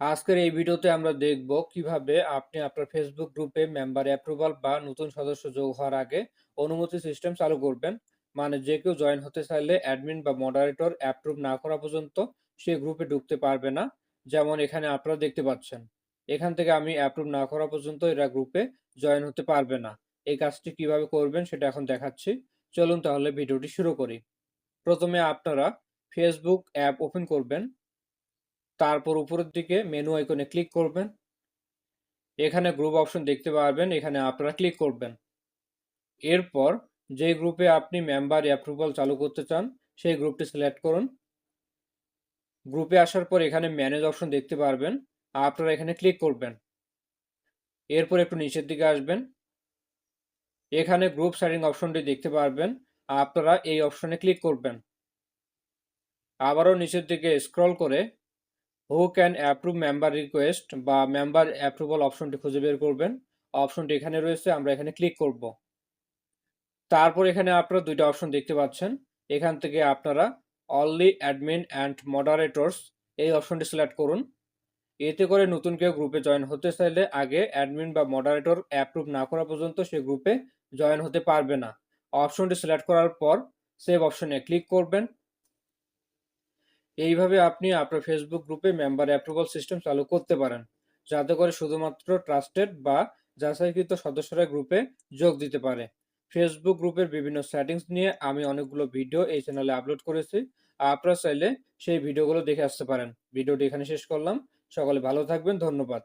আজকের এই ভিডিওতে আমরা দেখব কীভাবে আপনি আপনার ফেসবুক গ্রুপে মেম্বার অ্যাপ্রুভাল বা নতুন সদস্য যোগ হওয়ার আগে অনুমতি সিস্টেম চালু করবেন। মানে যে কেউ জয়েন হতে চাইলে অ্যাডমিন বা মডারেটর অ্যাপ্রুভ না করা পর্যন্ত সে গ্রুপে ঢুকতে পারবে না। যেমন এখানে আপনারা দেখতে পাচ্ছেন, এখান থেকে আমি অ্যাপ্রুভ না করা পর্যন্ত এরা গ্রুপে জয়েন হতে পারবে না। এই কাজটি কীভাবে করবেন সেটা এখন দেখাচ্ছি। চলুন তাহলে ভিডিওটি শুরু করি। প্রথমে আপনারা ফেসবুক অ্যাপ ওপেন করবেন। তারপর উপরের দিকে মেনু আইকনে ক্লিক করবেন। এখানে গ্রুপ অপশন দেখতে পারবেন, এখানে আপনারা ক্লিক করবেন। এরপর যে গ্রুপে আপনি মেম্বার অ্যাপ্রুভাল চালু করতে চান, সেই গ্রুপটি সিলেক্ট করুন। গ্রুপে আসার পর এখানে ম্যানেজ অপশন দেখতে পারবেন, আপনারা এখানে ক্লিক করবেন। এরপর একটু নিচের দিকে আসবেন। এখানে গ্রুপ সেটিং অপশনটি দেখতে পারবেন, আপনারা এই অপশনে ক্লিক করবেন। আবারও নিচের দিকে স্ক্রল করে who can approve member request বা মেম্বার অ্যাপ্রুভাল অপশনটি খুঁজে বের করবেন। অপশনটি এখানে রয়েছে, আমরা এখানে ক্লিক করব। তারপর এখানে আপনারা দুইটা অপশন দেখতে পাচ্ছেন। এখান থেকে আপনারা অনলি অ্যাডমিন অ্যান্ড মডারেটরস এই অপশনটি সিলেক্ট করুন। এতে করে নতুন কেউ গ্রুপে জয়েন হতে চাইলে আগে অ্যাডমিন বা মডারেটর অ্যাপ্রুভ না করা পর্যন্ত সে গ্রুপে জয়েন হতে পারবে না। অপশনটি সিলেক্ট করার পর সেভ অপশনে ক্লিক করবেন। এইভাবে আপনি আপনার ফেসবুক গ্রুপে মেম্বার অ্যাপ্রুভাল সিস্টেম চালু করতে পারেন, যাতে করে শুধুমাত্র ট্রাস্টেড বা যাচাইকৃত সদস্যরা গ্রুপে যোগ দিতে পারে। ফেসবুক গ্রুপের বিভিন্ন সেটিংস নিয়ে আমি অনেকগুলো ভিডিও এই চ্যানেলে আপলোড করেছি, আপনারা চাইলে সেই ভিডিওগুলো দেখে আসতে পারেন। ভিডিওটি এখানে শেষ করলাম। সকলে ভালো থাকবেন, ধন্যবাদ।